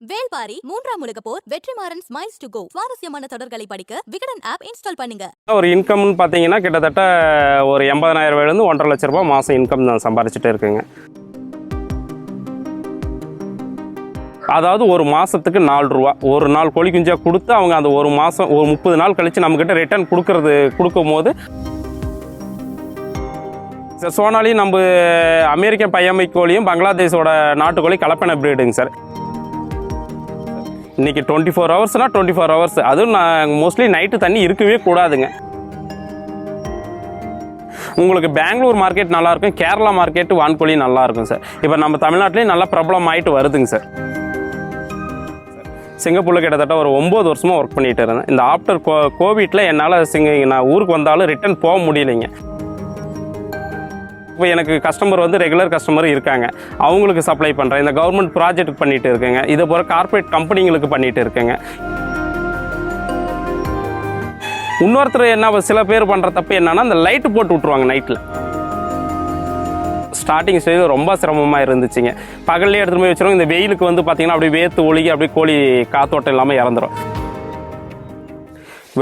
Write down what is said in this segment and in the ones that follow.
வேல்பாரி மூன்றாம் உலக போர் வெற்றிமாறன் ஸ்மைல்ஸ் டு கோ சுவாரஸ்யமான தொடர்களை படிக்க விகடன் ஆப் இன்ஸ்டால் பண்ணுங்க. ஒரு இன்கம்னு பார்த்தீங்கன்னா கிட்டத்தட்ட ஒரு எண்பதனாயிரம் ரூபாயிலேருந்து ஒன்றரை லட்ச ரூபாய் மாதம் இன்கம் நான் சம்பாரிச்சுட்டு இருக்குங்க. அதாவது ஒரு மாதத்துக்கு நாலு ரூபா. ஒரு நாள் கோழி குஞ்சாக கொடுத்து அவங்க அந்த ஒரு மாதம் ஒரு முப்பது நாள் கழித்து நம்மக்கிட்ட ரிட்டர்ன் கொடுக்கறது கொடுக்கும்போது சார் சோனாலி நம்ம அமெரிக்க பையமை கோழியும் பங்களாதேஷோட நாட்டுக்கோழி கலப்பன பிரீடுங்க சார். இன்றைக்கி டுவெண்ட்டி ஃபோர் ஹவர்ஸ்னால் டுவெண்ட்டி ஃபோர் ஹவர்ஸ் அதுவும் நான் மோஸ்ட்லி நைட்டு தண்ணி இருக்கவே கூடாதுங்க. உங்களுக்கு பெங்களூர் மார்க்கெட் நல்லாயிருக்கும் கேரளா மார்க்கெட் வான்கோழி நல்லா இருக்கும் சார் இப்போ நம்ம தமிழ்நாட்டிலேயும் நல்லா பிரபலம் ஆகிட்டு வருதுங்க சார் சிங்கப்பூரில் கிட்டத்தட்ட ஒரு ஒம்பது வருஷமாக ஒர்க் பண்ணிகிட்டு இருந்தேன். இந்த ஆஃப்டர் கோ கோவிட்டில் என்னால் சிங்க நான் ஊருக்கு வந்தாலும் ரிட்டர்ன் போக முடியலைங்க. இப்போ எனக்கு கஸ்டமர் வந்து ரெகுலர் கஸ்டமர் இருக்காங்க. அவங்களுக்கு சப்ளை பண்ணுறேன் இந்த கவர்மெண்ட் ப்ராஜெக்ட் பண்ணிட்டு இருக்கேங்க. இதே போல் கார்ப்பரேட் கம்பெனிங்களுக்கு பண்ணிட்டு இருக்கேங்க. இன்னொருத்தர் என்ன சில பேர் பண்ணுற தப்பு என்னன்னா அந்த லைட்டு போட்டு விட்ருவாங்க நைட்டில் ஸ்டார்டிங் ஸ்டேஜ் ரொம்ப சிரமமாக இருந்துச்சுங்க. பகல்லே எடுத்துகிட்டு போய் வச்சிருவோம். இந்த வெயிலுக்கு வந்து பார்த்தீங்கன்னா அப்படியே வேத்து ஒழுகி அப்படியே கோழி காத்தோட்டம் இல்லாமல் இறந்துரும்.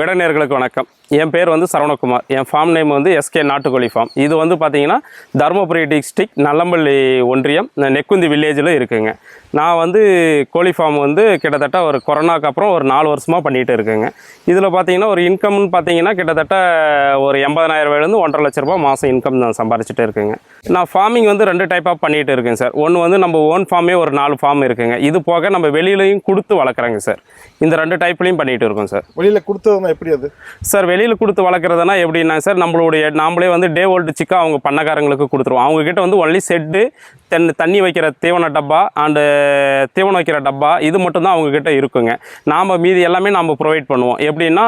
விடநேர்களுக்கு வணக்கம். என் பேர் வந்து சரவணகுமார். என் ஃபார்ம் நேம் வந்து எஸ்கே நாட்டுக்கோழி ஃபார்ம் இது வந்து பார்த்தீங்கன்னா தருமபுரி டிஸ்ட்ரிக்ட் நல்லம்பள்ளி ஒன்றியம் நெக்குந்தி வில்லேஜில் இருக்குங்க. நான் வந்து கோழி ஃபார்ம் வந்து கிட்டத்தட்ட ஒரு கொரோனாக்கு அப்புறம் ஒரு நாலு வருஷமாக பண்ணிகிட்டு இருக்கேங்க. இதில் பார்த்தீங்கன்னா ஒரு இன்கம்னு பார்த்தீங்கன்னா கிட்டத்தட்ட ஒரு எண்பதனாயிரம் ரூபாயிலேருந்து ஒன்றரை லட்ச ரூபாய் மாதம் இன்கம் நான் சம்பாரிச்சிட்டு இருக்கேங்க. நான் ஃபார்மிங் வந்து ரெண்டு டைப்பாக பண்ணிகிட்டு இருக்கேன் சார் ஒன்று வந்து நம்ம ஓன் ஃபார்மே ஒரு நாலு ஃபார்ம் இருக்குங்க. இது போக நம்ம வெளியிலையும் கொடுத்து வளர்க்குறேங்க சார் இந்த ரெண்டு டைப்லையும் பண்ணிகிட்டு இருக்கோம் சார் வெளியில கொடுத்ததுனா எப்படி அது? சார் வெளியில் கொடுத்து வளர்க்குறதுனா எப்படின்னா சார் நம்மளுடைய நாம்ளே வந்து டே ஓல்டு சிக்கா அவங்க பண்ணக்காரங்களுக்கு கொடுத்துருவோம். அவங்ககிட்ட வந்து ஒன்லி செட்டு தென் தண்ணி வைக்கிற தீவன டப்பா அண்டு தீவனம் வைக்கிற டப்பா இது மட்டும்தான் அவங்கக்கிட்ட இருக்குங்க. நாம் மீதி எல்லாமே நாம் ப்ரொவைட் பண்ணுவோம். எப்படின்னா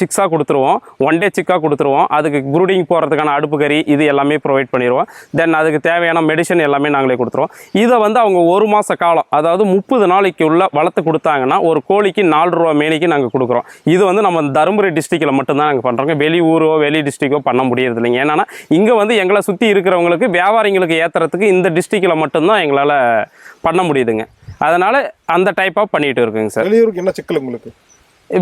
சிக்ஸாக கொடுத்துருவோம். ஒன் டே சிக்காக கொடுத்துருவோம். அதுக்கு ப்ரூடிங் போகிறதுக்கான அடுப்பு கறி இது எல்லாமே ப்ரொவைட் பண்ணிடுவோம். தென் அதுக்கு தேவையான மெடிசன் எல்லாமே நாங்களே கொடுத்துருவோம். இதை வந்து அவங்க ஒரு மாத காலம் அதாவது முப்பது நாளைக்கு உள்ள வளர்த்து கொடுத்தாங்கன்னா ஒரு கோழிக்கு நாலு ரூபா மேனிக்கு நாங்கள் கொடுக்குறோம். இது வந்து நம்ம தருமபுரி டிஸ்ட்ரிக்டில் மட்டும்தான் நாங்கள் பண்ணுறோங்க வெளி ஊரோ வெளி டிஸ்ட்ரிக்கோ பண்ண முடியறது இல்லைங்க ஏன்னா இங்கே வந்து எங்களை சுற்றி இருக்கிறவங்களுக்கு வியாபாரிங்களுக்கு ஏற்றுறதுக்கு இந்த டிஸ்ட்ரிக்டில் மட்டும்தான் எங்களால் பண்ண முடியுதுங்க. அதனால் அந்த டைப்பாக பண்ணிகிட்டு இருக்குங்க சார். வெளியூருக்கு என்ன சிக்கல் உங்களுக்கு?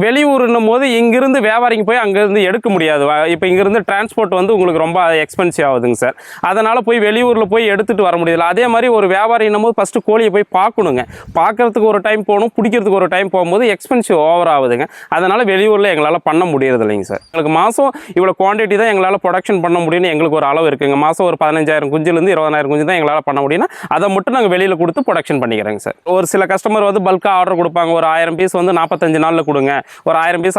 வெளியூருன்னும் போது இங்கிருந்து வியாபாரிங்க போய் அங்கேருந்து எடுக்க முடியாது. இப்போ இங்கிருந்து டிரான்ஸ்போர்ட் வந்து உங்களுக்கு ரொம்ப எக்ஸ்பென்சிவ் ஆகுதுங்க சார் அதனால் போய் வெளியூரில் போய் எடுத்துகிட்டு வர முடியல. அதே மாதிரி ஒரு வியாபாரின்னும் போது ஃபஸ்ட்டு கோழியை போய் பார்க்கணுங்க. பார்க்குறதுக்கு ஒரு டைம் போகணும் பிடிக்கிறதுக்கு ஒரு டைம் போகும்போது எக்ஸ்பென்சிவ் ஓவர் ஆகுதுங்க. அதனால் வெளியூரில் எங்களால் பண்ண முடியறது இல்லைங்க சார் எங்களுக்கு மாதம் இவ்வளோ குவான்டிட்டி தான் எங்களால் ப்ரொடக்ஷன் பண்ண முடியும்னு எங்களுக்கு ஒரு அளவு இருக்குங்க. மாதம் ஒரு பதினஞ்சாயிரம் குஞ்சுலேருந்து இருபதாயிரம் குஞ்சு தான் எங்களால் பண்ண முடியும்னா அதை மட்டும் நாங்கள் வெளியில் கொடுத்து ப்ரொடக்ஷன் பண்ணிக்கிறேங்க சார் ஒரு சில கஸ்டமர் வந்து பல்காக ஆர்டர் கொடுப்பாங்க. ஒரு ஆயிரம் பீஸ் வந்து நாற்பத்தஞ்சு நாளில் கொடுங்க. ஒரு ஆயிரம் பீஸ்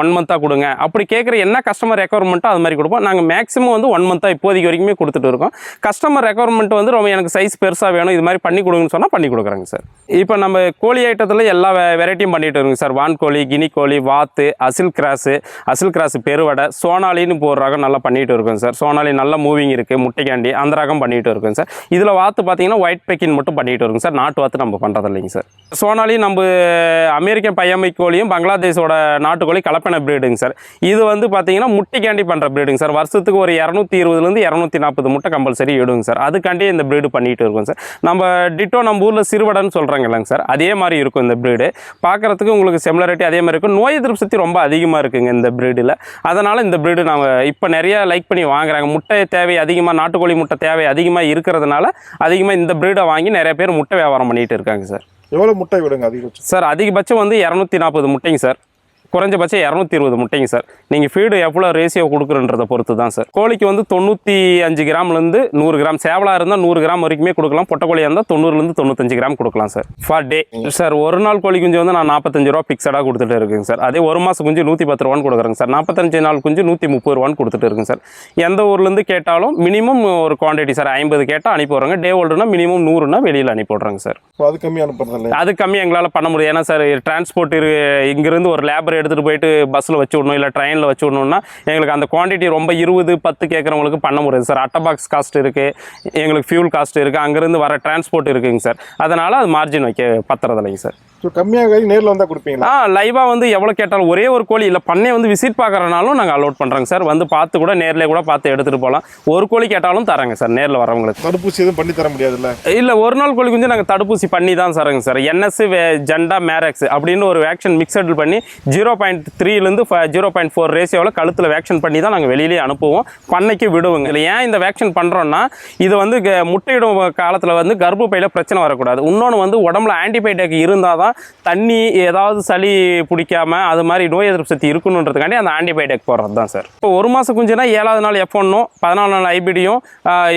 ஒன் மந்த்தாக கொடுங்க. அப்படி கேட்குற என்ன கஸ்டமர் ரெக்குவயர்மெண்ட்டோ அது மாதிரி கொடுப்போம். நாங்கள் மேக்ஸிமம் வந்து ஒன் மந்த்தாக இப்போதைக்கு வரைக்குமே கொடுத்துட்டு இருக்கோம். கஸ்டமர் ரெக்குவயர்மெண்ட் வந்து ரொம்ப எனக்கு சைஸ் பெருசாக வேணும். இது மாதிரி பண்ணி கொடுங்கன்னு சொன்னால் பண்ணி கொடுக்குறாங்க சார் இப்போ நம்ம கோழி ஐட்டத்தில் எல்லா வெரைட்டியும் பண்ணிட்டு இருக்கோங்க சார் வான்கோழி கினி கோழி வாத்து அசில் கிராஸு அசில் கிராஸ் பெருவடை சோனாலின்னு போகிற ரகம் நல்லா பண்ணிட்டு இருக்கோம் சார் சோனாலி நல்ல மூவிங் இருக்குது முட்டைக்காண்டி அந்த ரகம் பண்ணிட்டு இருக்கோம் சார் இதில் வாத்து பார்த்தீங்கன்னா ஒயிட் பெக்கின் மட்டும் பண்ணிட்டு இருக்கோம் சார் நாட்டு வாத்து நம்ம பண்ணுறது இல்லைங்க சார் சோனாலி நம்ம அமெரிக்கன் பையமை கோழியும் பங்களாதேஷோட நாட்டுக்கோழி கலப்பின பிரீடுங்க சார் இது வந்து பார்த்தீங்கன்னா முட்டைக்காண்டி பண்ணுற பிரீடுங்க சார் வருஷத்துக்கு ஒரு இரநூத்தி இருபதுலேருந்து இரநூத்தி நாற்பது முட்டை கம்பல்சரி இடுங்க சார் அதுக்காண்டி இந்த பிரீடு பண்ணிகிட்டு இருக்கோம் சார் நம்ம டிட்டோ நம்ம ஊரில் சிறுவடன்னு சொல்கிறாங்க இல்லைங்க சார் அதே மாதிரி இருக்கும் இந்த பிரீடு பார்க்குறதுக்கு உங்களுக்கு செமிலாரிட்டி அதே மாதிரி இருக்கும். நோய் எதிர்ப்பு சக்தி ரொம்ப அதிகமாக இருக்குங்க இந்த பிரீடில் அதனால் இந்த பிரீடு நாங்கள் இப்போ நிறைய லைக் பண்ணி வாங்குறாங்க. முட்டை தேவை அதிகமாக நாட்டுக்கோழி முட்டை தேவை அதிகமாக இருக்கிறதுனால அதிகமாக இந்த பிரீடை வாங்கி நிறைய பேர் முட்டை வியாபாரம் பண்ணிகிட்டு இருக்காங்க சார் எவ்வளோ முட்டை விடுங்க அதிகபட்சம்? சார் அதிகபட்சம் வந்து இரநூத்தி நாற்பது முட்டைங்க சார். குறைஞ்சபட்சம் இரநூத்தி இருபது முட்டைங்க சார். நீங்கள் ஃபீடு எவ்வளோ ரேஷியோ கொடுக்குறன்றதை பொறுத்து தான் சார். கோழிக்கு வந்து தொண்ணூற்றி அஞ்சு கிராம்லேருந்து நூறு கிராம் சேவலாக இருந்தால் நூறு கிராம் வரைக்குமே கொடுக்கலாம். பொட்டைக்கோழியாக இருந்தால் தொண்ணூறுலேருந்து தொண்ணூத்தஞ்சு கிராம் கொடுக்கலாம் சார். ஃபார் டே சார் ஒரு நாள் கோழி குஞ்சு வந்து நான் நாற்பத்தஞ்சு ரூபா ஃபிக்ஸடாக கொடுத்துட்டு இருக்குங்க சார். அதே ஒரு மாதம் குஞ்சு நூற்றி பத்து ரூபான்னு கொடுக்குறேங்க சார். நாற்பத்தஞ்சு நாள் குஞ்சு நூற்றி முப்பது ரூபான்னு கொடுத்துட்டு இருக்குங்க சார். எந்த ஊர்லேருந்து கேட்டாலும் மினிமம் ஒரு குவான்டிட்டி சார் ஐம்பது கேட்டால் அனுப்பி விட்றாங்க. டே ஓல்டுனா மினிமம் நூறுனா வெளியில் அனுப்பி விட்றாங்க சார். அது கம்மி அனுப்புறது அது கம்மி எங்களால் பண்ண முடியும் ஏன்னா சார் டிரான்ஸ்போர்ட் இங்கேருந்து ஒரு லேபர் எடுத்துகிட்டு போயிட்டு பஸ்ஸில் வச்சு விடணும் இல்லை ட்ரெயினில் வச்சு விடணும்னா எங்களுக்கு அந்த குவான்டிட்டி ரொம்ப இருபது பத்து கேட்குறவங்களுக்கு பண்ண முடியாது. சார் அட்டை பாக்ஸ் காஸ்ட் இருக்குது எங்களுக்கு ஃபியூல் காஸ்ட் இருக்குது அங்கேருந்து வர டிரான்ஸ்போர்ட் இருக்குதுங்க சார் அதனால் அது மார்ஜின் வைக்க பத்துறதில்லைங்க சார் ஸோ கம்மியாக நேரில் வந்தால் கொடுப்பீங்களா? ஆ லைவாக வந்து எவ்வளோ கேட்டாலும் ஒரே ஒரு கோழி இல்லை பண்ணை வந்து விசிட் பார்க்குறனாலும் நாங்கள் அலோட் பண்ணுறோங்க சார். வந்து பார்த்து கூட நேர்ல கூட பார்த்து எடுத்துகிட்டு போகலாம் ஒரு கோழி கேட்டாலும் தரேங்க சார் நேரில் வரவங்களுக்கு. தடுப்பூசி எதுவும் பண்ணி தர முடியாதுல்ல? இல்லை ஒரு நாள் கோழி குஞ்சு நாங்கள் தடுப்பூசி பண்ணி தான் சாருங்க சார். என்எஸ் ஜெண்டா மேரக்ஸ் அப்படின்னு ஒரு வேக்சின் மிக்சட் பண்ணி ஜீரோ பாயிண்ட் த்ரீலேருந்து ஜீரோ பாயிண்ட் ஃபோர் ரேஷியோவில் கழுத்தில் வேக்சின் பண்ணி தான் நாங்கள் வெளியிலேயே அனுப்புவோம். பண்ணைக்கு விடுவோங்க. இல்லை ஏன் இந்த வேக்சின் பண்ணுறோன்னா இது வந்து முட்டையிடும் காலத்தில் வந்து கர்ப்பப்பையில் பிரச்சனை வரக்கூடாது. இன்னொன்று வந்து உடம்புல ஆன்டிபயோட்டிக் இருந்தால் தான் தண்ணி ஏதாவது சளி பிடிக்காம அது மாதிரி நோய் எதிர்ப்பு சக்தி இருக்கணுன்றதுக்காண்டி அந்த ஆன்டிபயோட்டிக் போடுறது தான் சார். இப்போ ஒரு மாதம் குஞ்சுனா ஏழாவது நாள் எஃப் ஒன்னும் பதினாலு நாள் ஐபிடியும்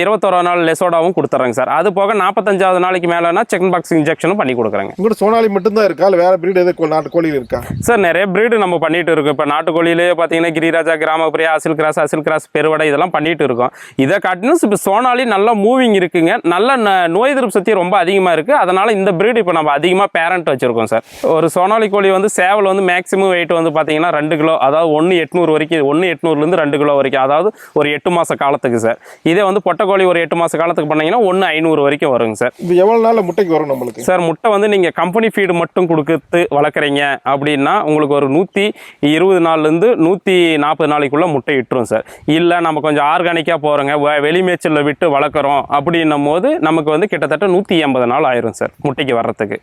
இருபத்தோராவது நாள் லெசோடாவும் கொடுத்துட்றாங்க சார். அது போக நாற்பத்தஞ்சாவது நாளைக்கு மேலேனா செகண்ட் பாக்ஸ் இன்ஜெக்ஷனும் பண்ணி கொடுக்குறாங்க. உங்கள்கிட்ட சோனாலி மட்டும்தான் இருக்கா? இல்லை வேற பிரீடு எதாவது நாட்டு கோழியில் இருக்கா? சார் நிறைய பிரீடு நம்ம பண்ணிட்டு இருக்கோம். இப்போ நாட்டுக்கோழியிலே பார்த்தீங்கன்னா கிரிராஜா கிராமப்புரியா அசில் கிராஸ் அசில் கிராஸ் பெருவடை இதெல்லாம் பண்ணிட்டு இருக்கோம். இதை காட்டிலும் இப்போ சோனாலி நல்லா மூவிங் இருக்குங்க. நல்ல நோய் எதிர்ப்பு சக்தி ரொம்ப அதிகமாக இருக்குது அதனால இந்த பிரீடு இப்போ நம்ம அதிகமாக பேரண்ட் வச்சிருக்கோம். சார். ஒரு சோனாலி கோழி வந்து சேவல் வந்து மேக்ஸிமம் வெயிட் வந்து பார்த்தீங்கன்னா ரெண்டு கிலோ அதாவது ஒன்று எட்நூறு வரைக்கும் ஒன்று எட்நூறுலேருந்து ரெண்டு கிலோ வரைக்கும் அதாவது ஒரு எட்டு மாத காலத்துக்கு சார். இதே வந்து பொட்டைக்கோழி ஒரு எட்டு மாத காலத்துக்கு பண்ணீங்கன்னா ஒன்று ஐநூறு வரைக்கும் வருங்க சார். இப்போ எவ்வளோ நாளில் முட்டைக்கு வரும் நம்மளுக்கு? சார் முட்டை வந்து நீங்கள் கம்பெனி ஃபீடு மட்டும் கொடுத்து வளர்க்குறீங்க அப்படின்னா உங்களுக்கு ஒரு நூற்றி இருபது நாள்லேருந்து நூற்றி நாற்பது நாளைக்குள்ளே முட்டை இட்டுரும் சார். இல்லை நம்ம கொஞ்சம் ஆர்கானிக்காக போகிறோங்க வெளி மேய்ச்சலில் விட்டு வளர்க்குறோம் அப்படின்னும் போது நமக்கு வந்து கிட்டத்தட்ட நூற்றி எண்பது நாள் ஆயிரும் சார் முட்டைக்கு வர்றதுக்கு.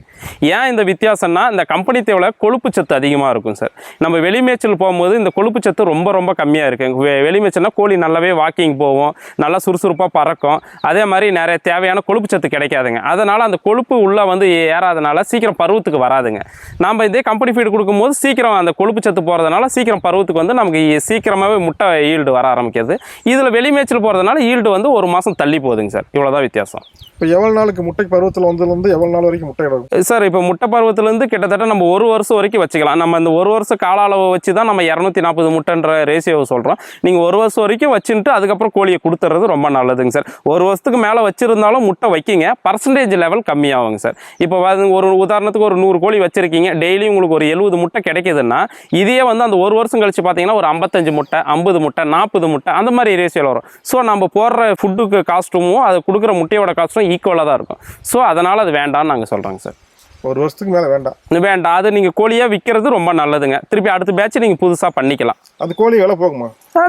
ஏன் இந்த வித்தியாசம்னா இந்த கம்பெனி தேவையில் கொழுப்பு சத்து அதிகமாக இருக்கும் சார் நம்ம வெளிமேச்சல் போகும்போது இந்த கொழுப்பு சத்து ரொம்ப ரொம்ப கம்மியாக இருக்குது வெ- வெளி கோழி நல்லாவே வாக்கிங் போகும் நல்லா சுறுசுறுப்பாக பறக்கும். அதே மாதிரி நிறைய தேவையான கொழுப்பு சத்து கிடைக்காதுங்க. அதனால் அந்த கொழுப்பு உள்ளே வந்து ஏறாதனால சீக்கிரம் பருவத்துக்கு வராதுங்க. நம்ம இதே கம்பெனி ஃபீடு கொடுக்கும்போது சீக்கிரம் அந்த கொழுப்பு சத்து போகிறதுனால சீக்கிரம் பருவத்துக்கு வந்து நமக்கு சீக்கிரமாகவே முட்டை ஈல்டு வர ஆரம்பிக்கிறது. இதில் வெளிமேய்ச்சல் போகிறதுனால ஈல்டு வந்து ஒரு மாதம் தள்ளி போகுதுங்க சார் இவ்வளோதான் வித்தியாசம். இப்போ எவ்வளோ நாளுக்கு முட்டை பருவத்தில் வந்ததுலேருந்து எவ்வளோ நாள் வரைக்கும் முட்டை இடும் சார் இப்போ முட்டை பருவத்திலேருந்து கிட்டத்தட்ட நம்ம ஒரு வருஷம் வரைக்கும் வச்சுக்கலாம். நம்ம இந்த ஒரு வருஷம் கால அளவை வச்சு தான் நம்ம இரநூத்தி நாற்பது முட்டைன்ற ரேஷியோவை சொல்கிறோம் நீங்கள் ஒரு வருஷம் வரைக்கும் வச்சுட்டு அதுக்கப்புறம் கோழியை கொடுத்துறது ரொம்ப நல்லதுங்க சார். ஒரு வருஷத்துக்கு மேலே வச்சுருந்தாலும் முட்டை வைக்கிங்க. பர்சன்டேஜ் லெவல் கம்மியாகுங்க சார். இப்போ ஒரு உதாரணத்துக்கு ஒரு நூறு கோழி வச்சுருக்கீங்க. டெய்லி உங்களுக்கு ஒரு எழுபது முட்டை கிடைக்குதுன்னா இதே வந்து அந்த ஒரு வருஷம் கழிச்சு பார்த்தீங்கன்னா ஒரு ஐம்பத்தஞ்சு முட்டை ஐம்பது முட்டை நாற்பது முட்டை அந்த மாதிரி ரேஷியோவில் வரும். ஸோ நம்ம போடுற ஃபுட்டுக்கு காஸ்ட்டும் அது கொடுக்குற முட்டையோட காஸ்ட்டும் ஈக்குவலாக தான் இருக்கும். ஸோ அதனால் அது வேண்டாம்னு நாங்கள் சொல்கிறோங்க சார் ஒரு வருஷத்துக்கு மேலே வேண்டாம். வேண்டாம். அது நீங்கள் கோழியாக விற்கிறது ரொம்ப நல்லதுங்க. திருப்பி அடுத்த பேட்ச் நீங்கள் புதுசாக பண்ணிக்கலாம். அது கோழி விலை போகுமா?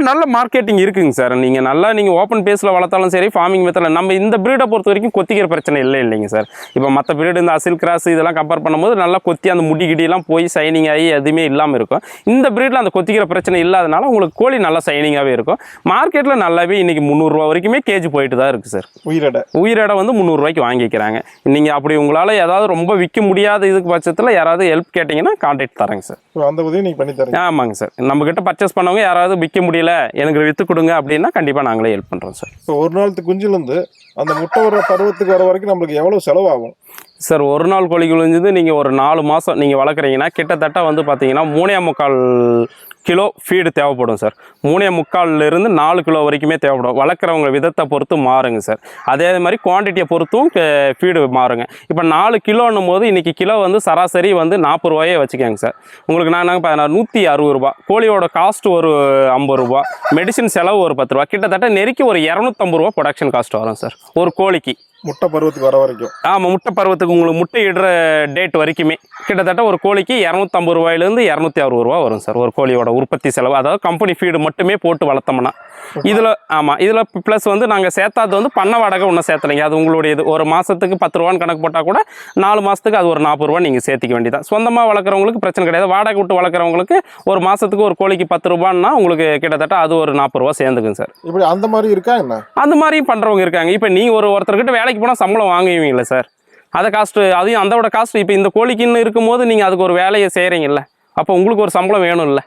நல்ல மார்க்கெட்டிங் இருக்குங்க சார் நீங்கள் நல்லா நீங்கள் ஓப்பன் பேஸில் வளர்த்தாலும் சரி ஃபார்மிங் மெத்தடில் நம்ம இந்த ப்ரீடை பொறுத்த வரைக்கும் கொத்திக்கிற பிரச்சனை இல்லை இல்லைங்க சார் இப்போ மற்ற ப்ரீடு இந்த அசில் கிராஸ் இதெல்லாம் கம்பேர் பண்ணும்போது நல்லா கொத்தி அந்த முடி கிடியெல்லாம் போய் சைனிங் ஆகி எதுவுமே இல்லாமல் இருக்கும். இந்த ப்ரீடில் அந்த கொத்திக்கிற பிரச்சனை இல்லாதனால உங்களுக்கு கோழி நல்லா சைனிங்காகவே இருக்கும். மார்க்கெட்டில் நல்லாவே இன்றைக்கி முந்நூறுரூவா வரைக்குமே கேஜி போயிட்டு தான் இருக்குது சார் உயிரடை. உயிரிடை வந்து முந்நூறுரூவாய்க்கு வாங்கிக்கிறாங்க. நீங்கள் அப்படி உங்களால் ஏதாவது ரொம்ப விற்க முடியாத இதுக்கு பட்சத்தில் யாராவது ஹெல்ப் கேட்டிங்கன்னா கான்டாக்ட் தரேங்க சார் அந்த உதவி நீங்கள் பண்ணி தரீங்க ஆமாங்க சார் நம்மக்கிட்ட பர்ச்சேஸ் பண்ணவங்க யாராவது விற்க முடியல எனக்கு விற்று கொடுங்க அப்படின்னா கண்டிப்பாக நாங்களே ஹெல்ப் பண்ணுறோம் சார் இப்போ ஒரு நாளுக்கு குஞ்சுலேருந்து அந்த முட்டை வர பருவத்துக்கு வர வரைக்கும் நம்மளுக்கு எவ்வளோ செலவாகும்? சார் ஒரு நாள் கோழி குழிஞ்சது நீங்கள் ஒரு நாலு மாதம் நீங்கள் வளர்க்குறீங்கன்னா கிட்டத்தட்ட வந்து பார்த்தீங்கன்னா மூணே முக்கால் கிலோ ஃபீடு தேவைப்படும் சார் மூணே முக்கால்லேருந்து நாலு கிலோ வரைக்குமே தேவைப்படும். வளர்க்குறவங்க விதத்தை பொறுத்து மாறுங்க சார் அதே மாதிரி குவான்டிட்டியை பொறுத்தும் ஃபீடு மாறுங்க. இப்போ நாலு கிலோன்னும் போது இன்றைக்கி கிலோ வந்து சராசரி வந்து நாற்பது ரூபாயே வச்சுக்கோங்க சார் உங்களுக்கு நான் நாங்கள் நூற்றி அறுபது ரூபா. கோழியோட காஸ்ட் ஒரு ஐம்பது ரூபா. மெடிசின் செலவு ஒரு பத்து ரூபா. கிட்டத்தட்ட நெருக்கி ஒரு இரநூத்தம்பது ரூபா ப்ரொடக்ஷன் காஸ்ட் வரும் சார் ஒரு கோழிக்கு. முட்டை பருவத்துக்கு வர வரைக்கும். ஆமாம் முட்டை பருவத்துக்கு உங்களுக்கு முட்டை இடுற டேட் வரைக்குமே. கிட்டத்தட்ட ஒரு கோழிக்கு இரநூத்தம்பது ரூபாயிலேருந்து இரநூத்தி அறுபது ரூபா வரும் சார் ஒரு கோழியோட உற்பத்தி செலவு. அதாவது கம்பெனி ஃபீடு மட்டுமே போட்டு வளர்த்தோம்னா. இதில் ஆமாம் இதில் ப்ளஸ் வந்து நாங்கள் சேர்த்தாது வந்து பண்ண வாடகை ஒன்றும் சேர்த்தலைங்க. அது உங்களுடைய இது ஒரு மாதத்துக்கு பத்து ரூபான்னு கணக்கு போட்டால் கூட நாலு மாதத்துக்கு அது ஒரு நாற்பது ரூபா நீங்கள் சேர்த்திக்க வேண்டியதான் சொந்தமாக வளர்க்குறவங்களுக்கு பிரச்சனை கிடையாது. வாடகை விட்டு வளர்க்குறவங்களுக்கு ஒரு மாதத்துக்கு ஒரு கோழிக்கு பத்து ரூபான்னா உங்களுக்கு கிட்டத்தட்ட அது ஒரு நாற்பது ரூபா சேர்ந்துக்கும் சார். இப்படி அந்த மாதிரி இருக்கா என்ன? அந்த மாதிரியும் பண்ணுறவங்க இருக்காங்க. இப்போ நீங்கள் ஒரு ஒருத்தர்கிட்ட வேலைக்கு போனால் சம்பளம் வாங்குவீங்களே சார். அதை காஸ்ட்டு அதையும் அதோட காஸ்ட் இப்போ இந்த கோழிக்குன்னு இருக்கும்போது நீங்கள் அதுக்கு ஒரு வேலையை செய்கிறீங்கல்ல அப்போ உங்களுக்கு ஒரு சம்பளம் வேணும்ல.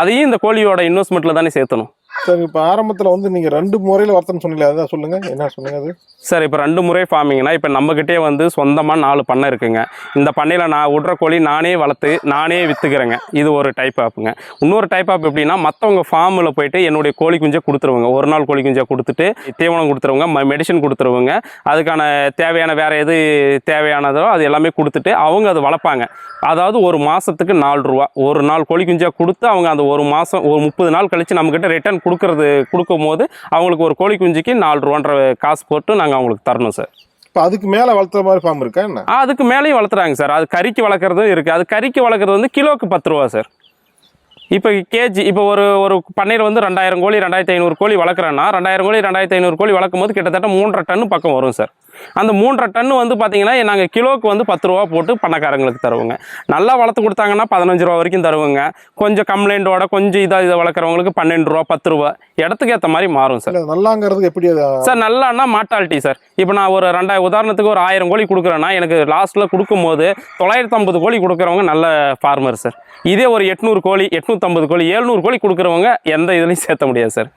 அதையும் இந்த கோழியோட இன்வெஸ்ட்மெண்ட்டில் தானே சேர்த்தணும். சரி இப்போ ஆரம்பத்தில் வந்து நீங்கள் ரெண்டு முறையில் வர்த்தனம் சொன்னீங்க அதான் சொல்லுங்கள் என்ன சொன்னீங்க அது? சார் இப்போ ரெண்டு முறை ஃபார்மிங்னா இப்போ நம்மக்கிட்டே வந்து சொந்தமாக நாலு பண்ணை இருக்குங்க. இந்த பண்ணையில் நான் விடுற கோழி நானே வளர்த்து நானே விற்றுக்கிறேங்க இது ஒரு டைப் ஆப்புங்க இன்னொரு டைப் ஆப் எப்படின்னா மற்றவங்க ஃபார்மில் போயிட்டு என்னுடைய கோழி குஞ்சை கொடுத்துருவாங்க. ஒரு நாள் கோழி குஞ்சை கொடுத்துட்டு தீவனம் கொடுத்துருவாங்க மெடிசன் கொடுத்துருவாங்க. அதுக்கான தேவையான வேறு எது தேவையானதோ அது எல்லாமே கொடுத்துட்டு அவங்க அதை வளர்ப்பாங்க. அதாவது ஒரு மாதத்துக்கு நாலு ரூபா. ஒரு நாள் கோழி குஞ்சாக கொடுத்து அவங்க அந்த ஒரு மாதம் ஒரு முப்பது நாள் கழித்து நம்மக்கிட்ட ரிட்டர்ன் கொடுக்கறது கொடுக்கும் போது அவங்களுக்கு ஒரு கோழி குஞ்சுக்கு நாலு ரூபான்ற காசு போட்டு நாங்கள் அவங்களுக்கு தரணும் சார். இப்போ அதுக்கு மேலே வளர்த்துற மாதிரி ஃபார்ம் இருக்கா என்ன? அதுக்கு மேலேயும் வளர்த்துறாங்க சார். அது கறிக்கு வளர்க்குறதும் இருக்குது அது கறிக்கு வளர்க்குறது வந்து கிலோக்கு பத்து ரூபா சார். இப்போ கேஜி இப்போ ஒரு ஒரு பண்ணையில் வந்து ரெண்டாயிரம் கோழி ரெண்டாயிரத்தி ஐநூறு கோழி வளர்க்குறேன்னா ரெண்டாயிரம் கோழி ரெண்டாயிரத்தி ஐநூறு கோழி வளர்க்கும் போது கிட்டத்தட்ட மூன்றரை டன்னு பக்கம் வரும் சார். அந்த மூன்றரை டன்னு வந்து பார்த்தீங்கன்னா நாங்கள் கிலோவுக்கு வந்து பத்து ரூபா போட்டு பண்ணக்காரங்களுக்கு தருவோங்க. நல்லா வளர்த்து கொடுத்தாங்கன்னா பதினஞ்சு ரூபா வரைக்கும் தருவோங்க. கொஞ்சம் கம்ப்ளைண்ட்டோட கொஞ்சம் இதாக இதை வளர்க்குறவங்களுக்கு பன்னெண்டு ரூபா பத்து ரூபா இடத்துக்கு ஏற்ற மாதிரி மாறும் சார். நல்லாங்கிறதுக்கு எப்படி சார் நல்லான்னா மாட்டாலிட்டி சார். இப்போ நான் ஒரு ரெண்டாயிரம் உதாரணத்துக்கு ஒரு ஆயிரம் கோழி கொடுக்குறேன்னா எனக்கு லாஸ்ட்டில் கொடுக்கும்போது தொள்ளாயிரத்தி ஐம்பது கோழி கொடுக்குறவங்க நல்ல ஃபார்மர் சார். இதே ஒரு எட்நூறு கோழி எட்நூற்றம்பது கோழி எழுநூறு கோழி கொடுக்குறவங்க எந்த இதுலையும் சேர்த்த முடியாது சார்.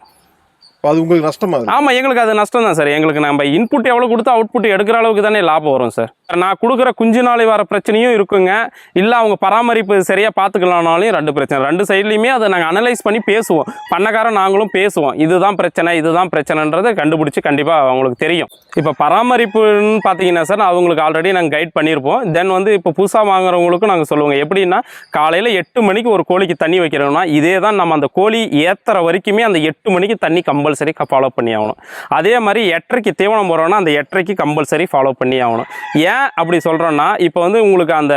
அது உங்களுக்கு நஷ்டமா ஆமாம் எங்களுக்கு அது நஷ்டம் தான் சார். எங்களுக்கு நம்ம இன்புட் எவ்வளோ கொடுத்து அவுட்புட் எடுக்கிற அளவுக்கு தானே லாபம் வரும் சார். நான் கொடுக்குற குஞ்சு நாளை வர பிரச்சனையும் இருக்குங்க. இல்லை அவங்க பராமரிப்பு சரியாக பார்த்துக்கலானாலும் ரெண்டு பிரச்சனை. ரெண்டு சைட்லையுமே அதை நாங்கள் அனலைஸ் பண்ணி பேசுவோம். பண்ணக்காரன் நாங்களும் பேசுவோம். இதுதான் பிரச்சனை இதுதான் பிரச்சனைன்றதை கண்டுபிடிச்சி கண்டிப்பாக அவங்களுக்கு தெரியும். இப்போ பராமரிப்புன்னு பார்த்தீங்கன்னா சார் அவங்களுக்கு ஆல்ரெடி நாங்கள் கைட் பண்ணியிருப்போம். தென் வந்து இப்போ புதுசாக வாங்குறவங்களுக்கும் நாங்கள் சொல்லுவோங்க. எப்படின்னா காலையில் எட்டு மணிக்கு ஒரு கோழிக்கு தண்ணி வைக்கிறோம்னா இதே தான் நம்ம அந்த கோழி ஏற்றுற வரைக்குமே அந்த எட்டு மணிக்கு தண்ணி கம்பல் கம்பல்சரி ஃபாலோ பண்ணி ஆகணும் அதே மாதிரி எட்டரைக்கு தீவனம் போகிறோன்னா அந்த எட்டரைக்கு கம்பல்சரி ஃபாலோ பண்ணி ஆகணும் ஏன் அப்படி சொல்கிறோன்னா இப்போ வந்து உங்களுக்கு அந்த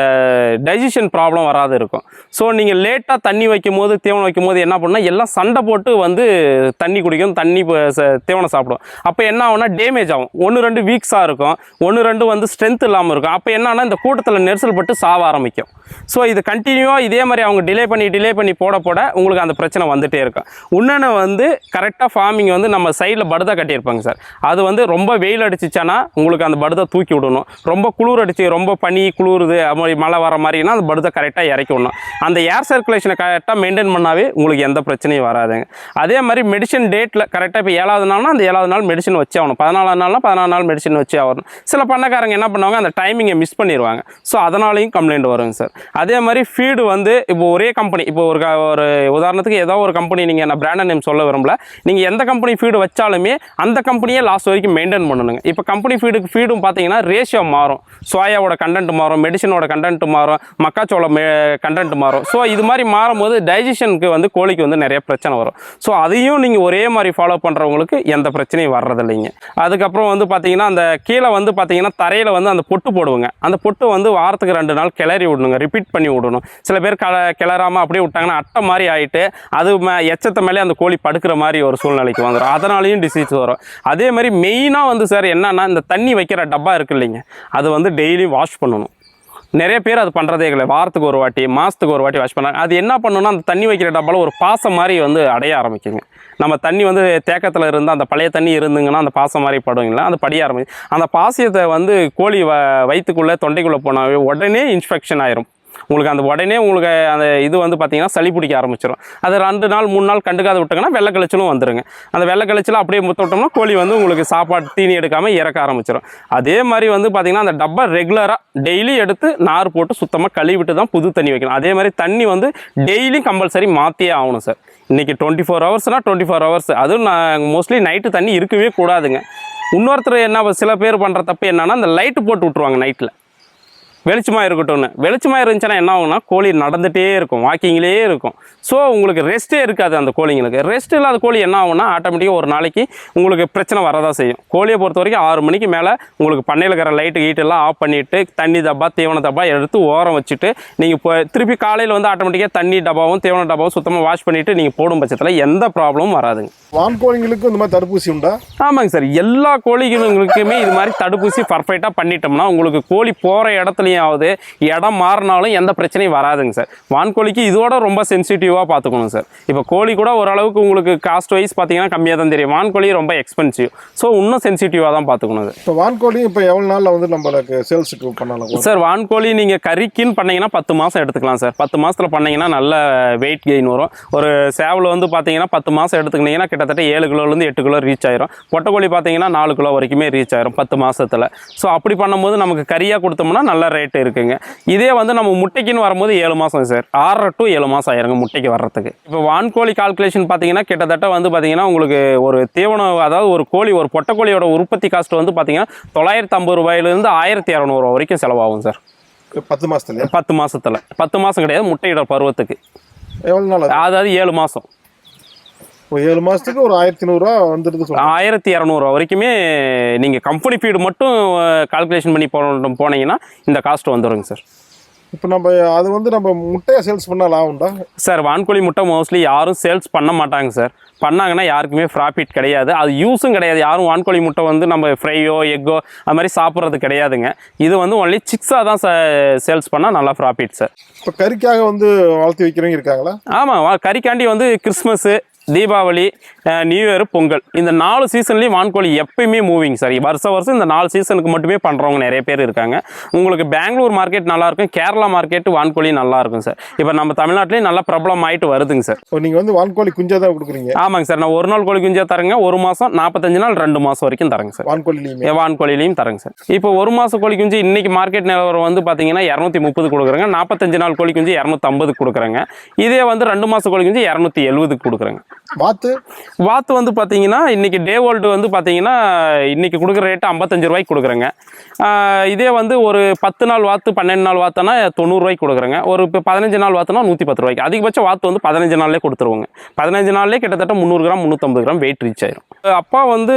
டைஜஷன் ப்ராப்ளம் வராது இருக்கும். ஸோ நீங்கள் லேட்டாக தண்ணி வைக்கும் போது தீவனம் வைக்கும் போது என்ன பண்ணால் எல்லாம் சண்டை போட்டு வந்து தண்ணி குடிக்கும் தண்ணி தீவனம் சாப்பிடும். அப்போ என்ன ஆகும்னா டேமேஜ் ஆகும். ஒன்று ரெண்டு வீக்ஸாக இருக்கும். ஒன்று ரெண்டு வந்து ஸ்ட்ரென்த் இல்லாமல் இருக்கும். அப்போ என்னன்னா இந்த கூட்டத்தில் நெரிசல் பட்டு சாவ ஆரம்பிக்கும். ஸோ இது கண்டினியூவாக இதே மாதிரி அவங்க டிலே பண்ணி டிலே பண்ணி போட போட உங்களுக்கு அந்த பிரச்சனை வந்துட்டே இருக்கும். இன்னொன்று வந்து கரெக்டாக ஃபார்மிங் வந்து நம்ம சைடில் படுதா கட்டியிருப்பாங்க சார். அது வந்து ரொம்ப வெயில் அடிச்சிச்சானா உங்களுக்கு அந்த படுதை தூக்கி விடணும். ரொம்ப குளிர் அடிச்சு ரொம்ப பனி குளிருது அது மாதிரி மழை வர மாதிரினா அந்த படுதை கரெக்டாக இறக்கி விடணும். அந்த ஏர் சர்க்குலேஷனை கரெக்டாக மெயின்டைன் பண்ணாவே உங்களுக்கு எந்த பிரச்சனையும் வராதுங்க. அதே மாதிரி மெடிசன் டேட்டில் கரெக்டாக இப்போ ஏழாவது நாள்னா அந்த ஏழாவது நாள் மெடிசன் வச்சே ஆகணும். பதினாலாவது நாள்னா பதினாலு நாள் மெடிசன் வச்சே ஆகணும். சில பண்ணக்காரங்க என்ன பண்ணுவாங்க அந்த டைமிங்கை மிஸ் பண்ணிடுவாங்க ஸோ அதனாலையும் கம்ப்ளைண்ட் வருங்க சார். அதே மாதிரி ஃபீடு வந்து இப்போ ஒரே கம்பெனி இப்போ ஒரு க- ஒரு உதாரணத்துக்கு ஏதோ ஒரு கம்பெனி நீங்கள் நான் பிராண்ட் நேம் சொல்ல விரும்பல. நீங்கள் எந்த கம்பெனி கம்பெனி ஃபீடு வச்சாலுமே அந்த கம்பெனியே லாஸ்ட் வரைக்கும் மெயின்டைன் பண்ணணுங்க. இப்போ கம்பெனி ஃபீடுக்கு ஃபீடும் பார்த்தீங்கன்னா ரேஷியோ மாறும். சோயாவோட கண்டென்ட் மாறும் மெடிசனோட கண்டென்ட் மாறும் மக்காச்சோள கண்டென்ட் மாறும். ஸோ இது மாதிரி மாறும்போது டைஜஷனுக்கு வந்து கோழிக்கு வந்து நிறைய பிரச்சனை வரும். ஸோ அதையும் நீங்கள் ஒரே மாதிரி ஃபாலோ பண்ணுறவங்களுக்கு எந்த பிரச்சனையும் வர்றதில்லைங்க. அதுக்கப்புறம் வந்து பார்த்தீங்கன்னா அந்த கீழே வந்து பார்த்தீங்கன்னா தரையில் வந்து அந்த பொட்டு போடுவோங்க. அந்த பொட்டு வந்து வாரத்துக்கு ரெண்டு நாள் கிளறி விடணுங்க. ரிப்பீட் பண்ணி விடணும். சில பேர் கல கிளறாமல் அப்படியே விட்டாங்கன்னா அட்டை மாதிரி ஆகிட்டு அது மே எச்சத்தை மேலே அந்த கோழி படுக்கிற மாதிரி ஒரு சூழ்நிலைக்கு வந்துடும் அதனாலையும் டிசீஸ் வரும். அதே மாதிரி மெயினாக வந்து சார் என்னன்னா இந்த தண்ணி வைக்கிற டப்பா இருக்கு இல்லைங்க. அது வந்து டெய்லி வாஷ் பண்ணணும். நிறைய பேர் அது பண்ணுறதே இல்லை வாரத்துக்கு ஒரு வாட்டி மாதத்துக்கு ஒரு வாட்டி வாஷ் பண்ணாங்க அது என்ன பண்ணணும்னா அந்த தண்ணி வைக்கிற டப்பாவில் ஒரு பாசம் மாதிரி வந்து அடைய ஆரம்பிக்குங்க. நம்ம தண்ணி வந்து தேக்கத்தில் இருந்து அந்த பழைய தண்ணி இருந்துங்கன்னா அந்த பாசம் மாதிரி படுவீங்களா அந்த படிய ஆரம்பிக்கும். அந்த பாசியத்தை வந்து கோழி வ வயிற்றுக்குள்ளே தொண்டைக்குள்ளே போனாவே உடனே இன்ஃபெக்ஷன் ஆயிரும். உங்களுக்கு அந்த உடனே உங்களுக்கு அந்த இது வந்து பார்த்தீங்கன்னா சளி பிடிக்க ஆரம்பிச்சிடும் அது ரெண்டு நாள் மூணு நாள் கண்டுக்காத விட்டாங்கன்னா வெள்ளை கழிச்சலும் வந்துடுங்க அந்த வெள்ளை கழிச்சல அப்படியே முத்த விட்டோம்னா கோழி வந்து உங்களுக்கு சாப்பாடு தீனி எடுக்காமல் இறக்க ஆரம்பிச்சிடும் அதே மாதிரி வந்து பார்த்தீங்கன்னா அந்த டப்பா ரெகுலராக டெய்லி எடுத்து நார் போட்டு சுத்தமாக கழுவிட்டு தான் புது தண்ணி வைக்கணும். அதே மாதிரி தண்ணி வந்து டெய்லியும் கம்பல்சரி மாற்றியே ஆகணும் சார். இன்றைக்கி டுவெண்ட்டி ஃபோர் ஹவர்ஸ்னால் டுவெண்ட்டி ஃபோர் ஹவர்ஸ் அதுவும் நான் மோஸ்ட்லி நைட்டு தண்ணி இருக்கவே கூடாதுங்க. இன்னொருத்தர் என்ன சில பேர் பண்ணுற தப்பு என்னன்னா அந்த லைட்டு போட்டு விட்ருவாங்க நைட்டில் வெளிச்சமாக இருக்கட்டும்னு. வெளிச்சமாக இருந்துச்சுன்னா என்ன ஆகும்னா கோழி நடந்துகிட்டே இருக்கும். வாக்கிங்லேயே இருக்கும். ஸோ உங்களுக்கு ரெஸ்ட்டே இருக்காது அந்த கோழிங்களுக்கு. ரெஸ்ட் இல்லாத கோழி என்ன ஆகும்னா ஆட்டோமேட்டிக்காக ஒரு நாளைக்கு உங்களுக்கு பிரச்சனை வரதான் செய்யும். கோழியை பொறுத்த வரைக்கும் ஆறு மணிக்கு மேலே உங்களுக்கு பண்ணையில் இருக்கிற லைட்டு கீட்டு எல்லாம் ஆஃப் பண்ணிவிட்டு தண்ணி டப்பா தீவன டப்பா எடுத்து ஓரம் வச்சுட்டு நீங்கள் இப்போ திருப்பி காலையில் வந்து ஆட்டோமேட்டிக்காக தண்ணி டப்பாவும் தீவன டப்பாவும் சுத்தமாக வாஷ் பண்ணிவிட்டு நீங்கள் போடும் பட்சத்தில் எந்த ப்ராப்ளமும் வராதுங்க. வான்கோழிங்களுக்கு இந்த மாதிரி தடுப்பூசி உண்டா? ஆமாங்க சார். எல்லா கோழிகளுக்குமே இது மாதிரி தடுப்பூசி பர்ஃபெக்டாக பண்ணிட்டோம்னா உங்களுக்கு கோழி போகிற இடத்துலையும் ஆகுது இடம் மாறினாலும் எந்த பிரச்சனையும் வராதுங்க சார். வான்கோழிக்கு இதோட ரொம்ப சென்சிட்டிவாக பார்த்துக்கணும் சார். இப்போ கோழி கூட ஓரளவுக்கு உங்களுக்கு காஸ்ட் வைஸ் பார்த்தீங்கன்னா கம்மியாக தான் தெரியும். வான்கோழி ரொம்ப எக்ஸ்பென்சிவ் ஸோ இன்னும் சென்சிட்டிவாக தான் பார்த்துக்கணும் அது இப்போ வான்கோழி இப்போ எவ்வளோ நாளில் வந்து நம்மளுக்கு சேல்ஸுக்கு பண்ணலாம்? சார் வான்கோழி நீங்கள் கறிக்குன்னு பண்ணீங்கன்னா பத்து மாதம் எடுத்துக்கலாம் சார். பத்து மாதத்தில் பண்ணீங்கன்னா நல்ல வெயிட் கெயின் வரும். ஒரு சேவல் வந்து பார்த்தீங்கன்னா பத்து மாதம் எடுத்துக்கிட்டிங்கன்னா கிட்டத்தட்ட ஏழு கிலோலேருந்து எட்டு கிலோ ரீச் ஆயிரும். பொட்டைக்கோழி பார்த்தீங்கன்னா நாலு கிலோ வரைக்குமே ரீச் ஆயிரும் பத்து மாதத்தில் ஸோ அப்படி பண்ணும்போது நமக்கு கறியாக கொடுத்தோம்னா நல்ல ரேட்டு இருக்குங்க. இதே வந்து நம்ம முட்டைக்குன்னு வரும்போது ஏழு மாதம் சார். ஆறரை டு ஏழு மாதம் ஆயிருங்க முட்டைக்கு வர்றதுக்கு. இப்போ வான்கோழி கால்குலேஷன் பார்த்தீங்கன்னா கிட்டத்தட்ட வந்து பார்த்தீங்கன்னா உங்களுக்கு ஒரு தீவனம் அதாவது ஒரு கோழி ஒரு பொட்டைக்கோழியோட உற்பத்தி காஸ்ட் வந்து பார்த்தீங்கன்னா தொள்ளாயிரத்தி ஐம்பது ரூபாயிலேருந்து ஆயிரத்தி இரநூறுவா வரைக்கும் செலவாகும் சார். பத்து மாசத்துலயா பத்து மாசத்துல. பத்து மாசம் கிடையாது முட்டையிட பருவத்துக்கு. எவ்வளோ நாள் அது அதாவது ஏழு ஒரு ஏழு மாசத்துக்கு ஒரு ஆயிரத்தி நூறுரூவா வந்துடுது ஆயிரத்தி இரநூறுவா வரைக்குமே நீங்கள் கம்பெனி ஃபீடு மட்டும் கால்குலேஷன் பண்ணி போ போனீங்கன்னா இந்த காஸ்ட் வந்துடுங்க சார் இப்போ நம்ம அது வந்து நம்ம முட்டையை சேல்ஸ் பண்ணால் லாபம் உண்டா? சார் வான்கோழி முட்டை மோஸ்ட்லி யாரும் சேல்ஸ் பண்ண மாட்டாங்க சார் பண்ணாங்கன்னா யாருக்குமே ப்ராஃபிட் கிடையாது. அது யூஸும் கிடையாது. யாரும் வான்கோழி முட்டை வந்து நம்ம ஃப்ரையோ எக்கோ அது மாதிரி சாப்பிட்றது கிடையாதுங்க. இது வந்து ஒன்லி சிக்ஸாக தான் சேல்ஸ் பண்ணால் நல்லா ப்ராஃபிட் சார் இப்போ கறிக்காக வந்து வளர்த்து வைக்கிறவங்க இருக்காங்களா? ஆமாம் கறிக்காண்டி வந்து Christmas Deepavali new year Pongal. இந்த நாலு சீசன்லேயும் வான்கோழி எப்பயுமே மூவிங் சார் வருஷம் வருஷம் இந்த நாலு சீசனுக்கு மட்டுமே பண்ணுறவங்க நிறைய பேர் இருக்காங்க. உங்களுக்கு பெங்களூர் மார்க்கெட் நல்லா இருக்கும் கேரளா மார்க்கெட் வான்கோழி நல்லா இருக்கும் சார் இப்போ நம்ம தமிழ்நாட்டிலேயும் நல்லா பிரபலம் ஆயிட்டு வருதுங்க சார் நீங்கள் வந்து வான்கோழி குஞ்சா தான் கொடுக்குறீங்க? ஆமாங்க சார் நான் ஒரு நாள் கோழி குஞ்சா தரேங்க ஒரு மாதம் நாற்பத்தஞ்சு நாள் ரெண்டு மாதம் வரைக்கும் தரேங்க சார் வான்கோழிலையுமே? வான் கோழிலையும் தரேங்க சார் இப்போ ஒரு மாதம் கோழி குஞ்சு இன்னைக்கு மார்க்கெட் நிலவரம் வந்து பார்த்தீங்கன்னா இரநூத்தி முப்பது கொடுக்குறேங்க நாற்பத்தஞ்சு நாள் கோழி குஞ்சு இரநூத்தம்பது கொடுக்குறேங்க. இதே வந்து ரெண்டு மாதம் கோழி குஞ்சு இரநூத்தி எழுபதுக்கு கொடுக்குறேங்க. வாத்து? வாத்து வந்து பார்த்தீங்கன்னா இன்றைக்கி டே ஓல்டு வந்து பார்த்தீங்கன்னா இன்றைக்கி கொடுக்குற ரேட்டு ஐம்பத்தஞ்சு ரூபாய்க்கு கொடுக்குறேங்க. இதே வந்து ஒரு பத்து நாள் வாத்து பன்னெண்டு நாள் வாத்துனா தொண்ணூறுரூவாய்க்கு கொடுக்குறேங்க. ஒரு இப்போ பதினஞ்சு நாள் வாத்துனா நூற்றி பத்து ரூபாய்க்கு. அதிகபட்சம் வாத்து வந்து பதினஞ்சு நாள்லேயே கொடுத்துருவோங்க. பதினஞ்சு நாள்லேயே கிட்டத்தட்ட முந்நூறு கிராம் முந்நூற்றம்பது கிராம் வெயிட் ரீச் ஆயிரும். அப்பா வந்து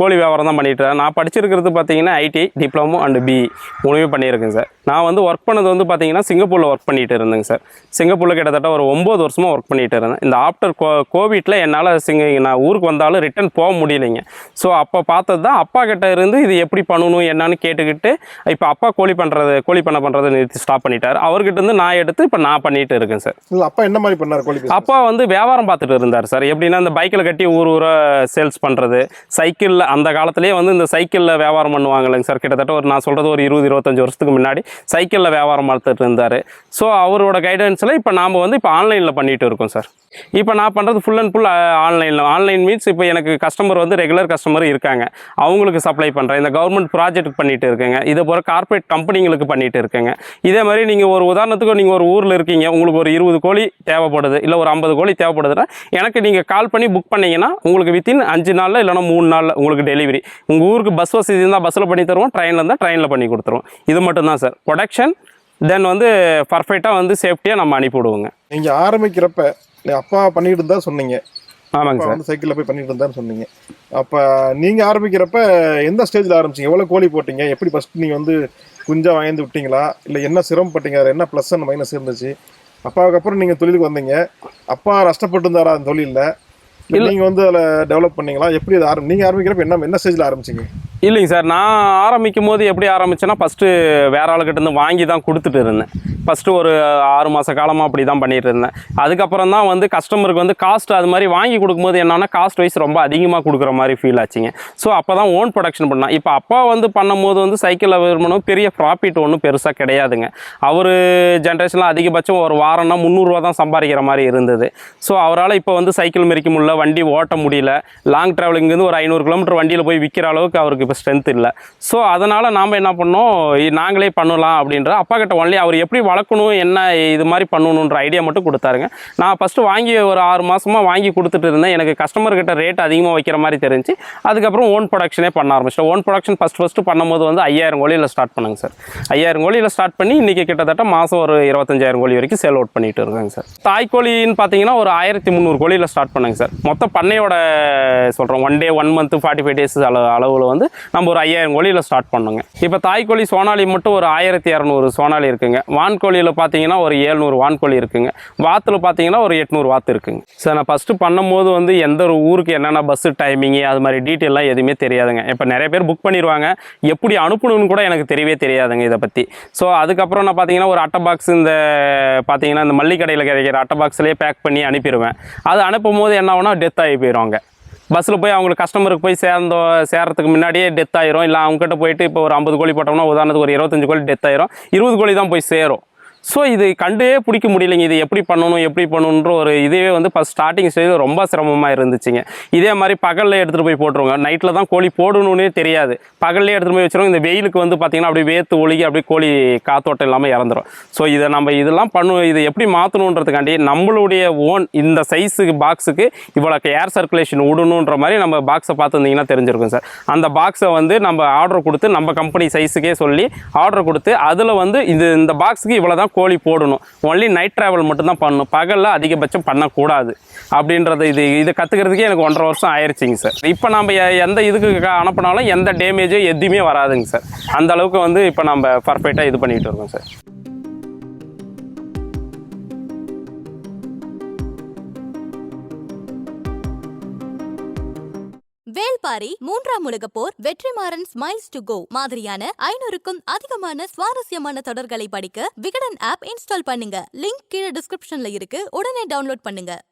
கோழி வியாபாரம் தான் பண்ணிட்டு நான் படிச்சிருக்கிறது பார்த்தீங்கன்னா ஐடி டிப்ளமோ அண்ட் பிஇ மூணுமே பண்ணியிருக்கேன் சார் நான் வந்து ஒர்க் பண்ணது வந்து பார்த்தீங்கன்னா சிங்கப்பூரில் ஒர்க் பண்ணிட்டு இருந்தேங்க சார் சிங்கப்பூரில் கிட்டத்தட்ட ஒரு ஒம்பது வருஷமாக ஒர்க் பண்ணிட்டு இருந்தேன். இந்த ஆஃப்டர் கோ கோவிட்டில் என்னால் சிங்க நான் ஊருக்கு வந்தாலும் ரிட்டர்ன் போக முடியலைங்க. ஸோ அப்போ பார்த்தது தான் அப்பா கிட்ட இருந்து இது எப்படி பண்ணணும் என்னன்னு கேட்டுக்கிட்டு இப்போ அப்பா கோழி பண்ணுறது கோழி பண்ண பண்ணுறதை நிறுத்தி ஸ்டாப் பண்ணிட்டார். அவர்கிட்ட இருந்து நான் எடுத்து இப்போ நான் பண்ணிட்டு இருக்கேன் சார். அப்பா என்ன மாதிரி பண்ணார் கோழி? அப்பா வந்து வியாபாரம் பார்த்துட்டு இருந்தார் சார். எப்படின்னா இந்த பைக்கில் கட்டி ஊர் ஊரா சேல்ஸ் பண்ணுறது சைக்கிளில் அந்த காலத்திலேயே வந்து இந்த சைக்கிளில் வியாபாரம் பண்ணுவாங்க சார். கிட்டத்தட்ட ஒரு நான் சொல்கிறது ஒரு இருபது இருபத்தஞ்சு வருஷத்துக்கு முன்னாடி சைக்கிளில் வியாபாரம் பார்த்துட்டு இருந்தார். ஸோ அவரோட கைடன்ஸில் இப்போ நாம் வந்து இப்போ ஆன்லைனில் பண்ணிட்டு இருக்கோம் சார். இப்போ நான் பண்ணுறது ஃபுல் அண்ட் ஃபுல் ஆன்லைனில் ஆன்லைன் மீன்ஸ் இப்போ எனக்கு கஸ்டமர் வந்து ரெகுலர் கஸ்டமர் இருக்காங்க. அவங்களுக்கு சப்ளை பண்ணுறேன் இந்த கவர்மெண்ட் ப்ராஜெக்ட் பண்ணிட்டு இருக்கேங்க. இதை போல் கார்ப்பரேட் கம்பெனிங்களுக்கு பண்ணிட்டு இருக்கேங்க. இதே மாதிரி நீங்கள் ஒரு உதாரணத்துக்கு நீங்கள் ஒரு ஊரில் இருக்கீங்க. உங்களுக்கு ஒரு இருபது கோழி தேவைப்படுது இல்லை ஒரு ஐம்பது கோழி தேவைப்படுதுன்னா எனக்கு நீங்கள் கால் பண்ணி புக் பண்ணிங்கன்னா உங்களுக்கு வித்தின் அஞ்சு நாளில் இல்லைன்னா மூணு நாளில் உங்களுக்கு டெலிவரி உங்கள் ஊருக்கு பஸ் வசதி இருந்தால் பஸ்ஸில் பண்ணி தருவோம். ட்ரெயினில் இருந்தால் ட்ரெயினில் பண்ணி கொடுத்துருவோம். இது மட்டும்தான் சார் ப்ரொடக்ஷன் தென் வந்து பர்ஃபெக்டாக வந்து சேஃப்டியாக நம்ம அனுப்பிவிடுவோங்க நீங்கள் ஆரம்பிக்கிறப்ப அப்பா பண்ணிட்டு தான் சொன்னீங்க. ஆமாங்க சார். சைக்கிளில் போய் பண்ணிட்டு இருந்தான்னு சொன்னீங்க. அப்ப நீங்க ஆரம்பிக்கிறப்ப எந்த ஸ்டேஜ்ல ஆரம்பிச்சீங்க? எவ்வளவு கோழி போட்டீங்க? எப்படி ஃபர்ஸ்ட் நீங்க வந்து குஞ்சா வாங்கி விட்டீங்களா? இல்ல என்ன சிரமப்பட்டீங்க அதுல என்ன ப்ளஸ் அண்ட் மைனஸ் இருந்துச்சு? அப்பாவுக்கு அப்புறம் நீங்க தொழிலுக்கு வந்தீங்க. அப்பா நஷ்டப்பட்டு இருந்தாரா அந்த தொழில்ல? இல்ல நீங்க வந்து அதுல டெவலப் பண்ணீங்களா? எப்படி அது ஆரம்பி நீங்க ஆரம்பிக்கிறப்ப என்ன என்ன ஸ்டேஜ்ல ஆரம்பிச்சீங்க? இல்லைங்க சார் நான் ஆரம்பிக்கும் போது எப்படி ஆரம்பிச்சேன்னா ஃபஸ்ட்டு வேற ஆளுக்கிட்டேருந்து வாங்கி தான் கொடுத்துட்டு இருந்தேன். ஃபஸ்ட்டு ஒரு ஆறு மாத காலமாக அப்படி தான் பண்ணிட்டு இருந்தேன். அதுக்கப்புறம் தான் வந்து கஸ்டமருக்கு வந்து காஸ்ட் அது மாதிரி வாங்கி கொடுக்கும்போது என்னென்னா காஸ்ட் வைஸ் ரொம்ப அதிகமாக கொடுக்குற மாதிரி ஃபீல் ஆச்சுங்க. ஸோ அப்போ தான் ஓன் ப்ரொடக்ஷன் பண்ணேன். இப்போ அப்பா வந்து பண்ணும்போது வந்து சைக்கிளில் விரும்பணும் பெரிய ப்ராஃபிட் ஒன்றும் பெருசாக கிடையாதுங்க. அவர் ஜென்ரேஷனில் அதிகபட்சம் ஒரு வாரம்னா முந்நூறுரூவா தான் சம்பாதிக்கிற மாதிரி இருந்தது. ஸோ அவரால் இப்போ வந்து சைக்கிள் மெரிக்க முடியல வண்டி ஓட்ட முடியல. லாங் ட்ராவலிங்லேருந்து ஒரு ஐநூறு கிலோமீட்டர் வண்டியில் போய் விற்கிற அளவுக்கு அவருக்கு நமக்கு ஸ்ட்ரென்த் இல்லை. ஸோ அதனால் நாம் என்ன பண்ணோம்? நாங்களே பண்ணலாம் அப்படின்ற அப்பா கிட்ட ஒன்லி அவர் எப்படி வளர்க்கணும் என்ன இது மாதிரி பண்ணணுன்ற ஐடியா மட்டும் கொடுத்தாருங்க. நான் ஃபஸ்ட்டு வாங்கி ஒரு ஆறு மாதமாக வாங்கி கொடுத்துட்டு இருந்தேன். எனக்கு கஸ்டமர்கிட்ட ரேட் அதிகமாக வைக்கிற மாதிரி தெரிஞ்சு அதுக்கப்புறம் ஓன் ப்ரொடக்ஷனே பண்ண ஆரம்பிச்சிட்டேன் ஓன் ப்ரொடக்ஷன் ஃபஸ்ட் ஃபஸ்ட்டு பண்ணும்போது வந்து ஐயாயிரம் கோழியில் ஸ்டார்ட் பண்ணுங்க சார் ஐயாயிரம் கோழியில் ஸ்டார்ட் பண்ணி இன்றைக்கி கிட்டத்தட்ட மாதம் ஒரு இருபத்தஞ்சாயிரம் கோழி வரைக்கும் சேல் அவுட் பண்ணிட்டு இருக்காங்க சார் தாய்க்கோழின்னு பார்த்தீங்கன்னா ஒரு ஆயிரத்தி முந்நூறு கோழியில் ஸ்டார்ட் பண்ணுங்க சார் மொத்த பண்ணையோட சொல்கிறோம் one day one month forty five days அளவு அளவில் வந்து நம்ம ஒரு ஐயாயிரம் கோழியில் ஸ்டார்ட் பண்ணுங்க. இப்போ தாய்க்கோழி சோனாலி மட்டும் ஒரு ஆயிரத்தி இரநூறு சோனாலி இருக்குங்க. வான்கோழியில் பார்த்தீங்கன்னா ஒரு ஏழ்நூறு வான்கோழி இருக்குங்க. வாத்தில் பார்த்தீங்கன்னா ஒரு எட்நூறு வாத்து இருக்குங்க. சார் நான் ஃபஸ்ட்டு பண்ணும்போது வந்து எந்த ஒரு ஊருக்கு என்னென்ன பஸ்ஸு டைமிங்கு அது மாதிரி டீட்டெயிலாம் எதுவுமே தெரியாதுங்க. இப்போ நிறைய பேர் புக் பண்ணிடுவாங்க எப்படி அனுப்பணும்னு கூட எனக்கு தெரியவே தெரியாதுங்க இதை பற்றி ஸோ அதுக்கப்புறம் நான் பார்த்தீங்கன்னா ஒரு அட்டை பாக்ஸ் இந்த பார்த்தீங்கன்னா இந்த மல்லிக்கடையில் கிடைக்கிற அட்டை பாக்ஸ்லேயே பேக் பண்ணி அனுப்பிடுவேன். அது அனுப்பும் போது என்ன ஆகுனா டெத் ஆகி போயிடுவாங்க பஸ்ஸில் போய் அவங்களுக்கு கஸ்டமருக்கு போய் சேர்ந்தோ சேர்றதுக்கு முன்னாடியே டெத் ஆயிரும். இல்லை அவங்ககிட்ட போயிட்டு இப்போ ஒரு ஐம்பது கோழி போட்டோம்னா உதாரணத்துக்கு ஒரு இருபத்தஞ்சு கோழி டெத் ஆயிரும். இருபது கோழி தான் போய் சேரும். ஸோ இது கண்டே பிடிக்க முடியலைங்க. இது எப்படி பண்ணணும் எப்படி பண்ணணுன்ற ஒரு இதுவே வந்து ஃபஸ்ட் ஸ்டார்டிங் ஸ்டேஜ் ரொம்ப சிரமமாக இருந்துச்சுங்க. இதே மாதிரி பகலில் எடுத்துகிட்டு போய் போட்டுருவோங்க. நைட்டில் தான் கோழி போடணும்னே தெரியாது. பகல்லே எடுத்துகிட்டு போய் வச்சுருவோம். இந்த வெயிலுக்கு வந்து பார்த்திங்கன்னா அப்படியே வேத்து ஒழுகி அப்படியே கோழி காத்தோட்டம் இல்லாமல் இறந்துரும். ஸோ இதை நம்ம இதெல்லாம் பண்ணுவோம். இதை எப்படி மாற்றணுன்றதுக்காண்டி நம்மளுடைய ஓன் இந்த சைஸுக்கு பாக்ஸுக்கு இவ்வளோ ஏர் சர்க்குலேஷன் விடணுன்ற மாதிரி நம்ம பாக்ஸை பார்த்துருந்தீங்கன்னா தெரிஞ்சிருக்கும் சார். அந்த பாக்ஸை வந்து நம்ம ஆர்டர் கொடுத்து நம்ம கம்பெனி சைஸுக்கே சொல்லி ஆர்டர் கொடுத்து அதில் வந்து இது இந்த பாக்ஸுக்கு இவ்வளோ தான் தான் கோழி போடணும். ஒன்லி நைட் ட்ராவல் மட்டும்தான் பண்ணணும். பகலில் அதிகபட்சம் பண்ணக்கூடாது. அப்படின்றத இது இதை கற்றுக்கிறதுக்கே எனக்கு ஒன்றரை வருஷம் ஆயிடுச்சிங்க சார். இப்போ நம்ம எந்த இதுக்கு க- எந்த டேமேஜோ எதுவுமே வராதுங்க சார். அந்த அளவுக்கு வந்து இப்போ நம்ம பர்ஃபெக்டாக இது பண்ணிகிட்டு இருக்கோம் சார். வேல்பாரி மூன்றாம் உலகப் போர் வெற்றிமாறன் ஸ்மைல்ஸ் டு கோ மாதிரியான ஐநூறுக்கும் அதிகமான சுவாரஸ்யமான தொடர்களை படிக்க விகடன் ஆப் இன்ஸ்டால் பண்ணுங்க. லிங்க் கீழே டிஸ்கிரிப்ஷன்ல இருக்கு. உடனே டவுன்லோட் பண்ணுங்க.